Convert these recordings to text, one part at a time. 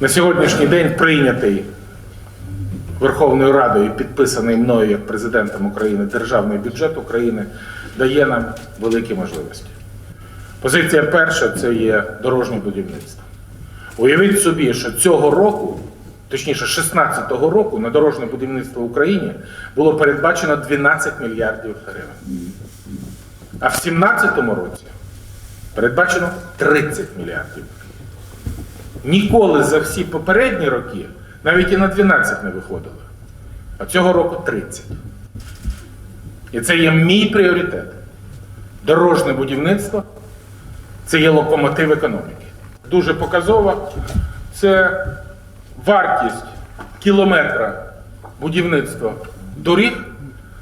на сьогоднішній день прийнятий Верховною Радою підписаний мною як президентом України державний бюджет України дає нам великі можливості. Позиція перша це є дорожнє будівництво. Уявіть собі, що цього року, точніше 16-го року, на дорожнє будівництво в Україні було передбачено 12 мільярдів гривень. А в 17-му році передбачено 30 мільярдів. Ніколи за всі попередні роки навіть і на 12 не виходило. А цього року 30. І це є мій пріоритет. Дорожне будівництво це є локомотив економіки. Дуже показово. Це вартість кілометра будівництва доріг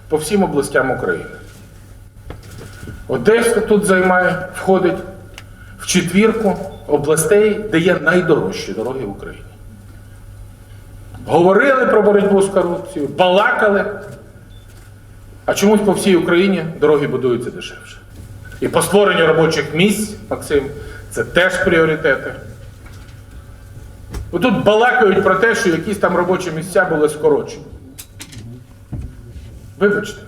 по всім областям України. Одеська тут займає, входить в четвірку областей, де є найдорожчі дороги в Україні. Говорили про боротьбу з корупцією, балакали, а чомусь по всій Україні дороги будуються дешевше. І по створенню робочих місць, Максим, це теж пріоритети. Тут балакають про те, що якісь там робочі місця були скорочені. Вибачте.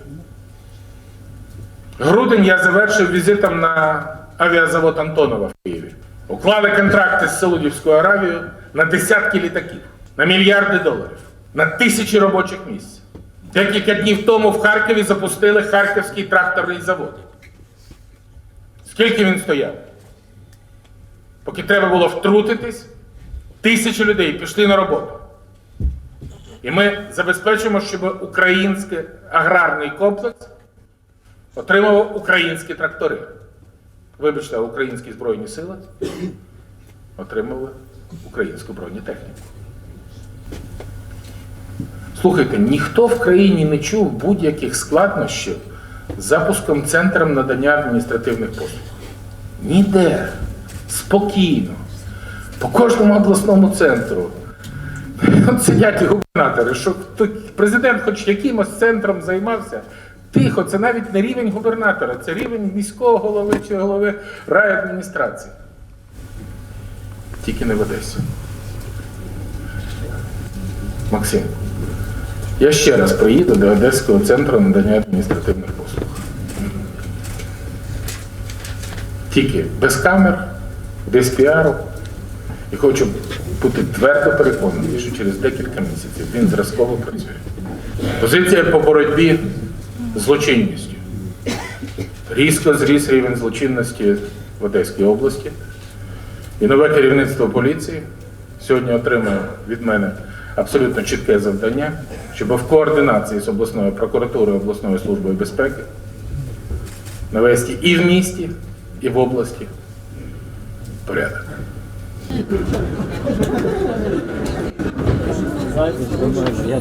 Грудень я завершив візитом на авіазавод Антонова в Києві. Уклали контракти з Саудівською Аравією на десятки літаків, на мільярди доларів, на тисячі робочих місць. Декілька днів тому в Харкові запустили Харківський тракторний завод. Скільки він стояв? Поки треба було втрутитись, тисячі людей пішли на роботу. І ми забезпечимо, щоб український аграрний комплекс отримував українські трактори. Вибачте, українські Збройні сили отримали українську бронетехніку. Слухайте, ніхто в країні не чув будь-яких складнощів з запуском центром надання адміністративних послуг. Ніде. Спокійно. По кожному обласному центру. Сидять губернатори, що президент хоч якимось центром займався. Тихо, це навіть не рівень губернатора, це рівень міського голови чи голови райадміністрації. Тільки не в Одесі. Максим, я ще раз приїду до Одеського центру надання адміністративних послуг. Тільки без камер, без піару. І хочу бути твердо переконаний, що через декілька місяців він зразково працює. Позиція по боротьбі злочинністю. Різко зріс рівень злочинності в Одеській області. І нове керівництво поліції сьогодні отримує від мене абсолютно чітке завдання, щоб в координації з обласною прокуратурою, обласною службою безпеки навести і в місті, і в області порядок. Я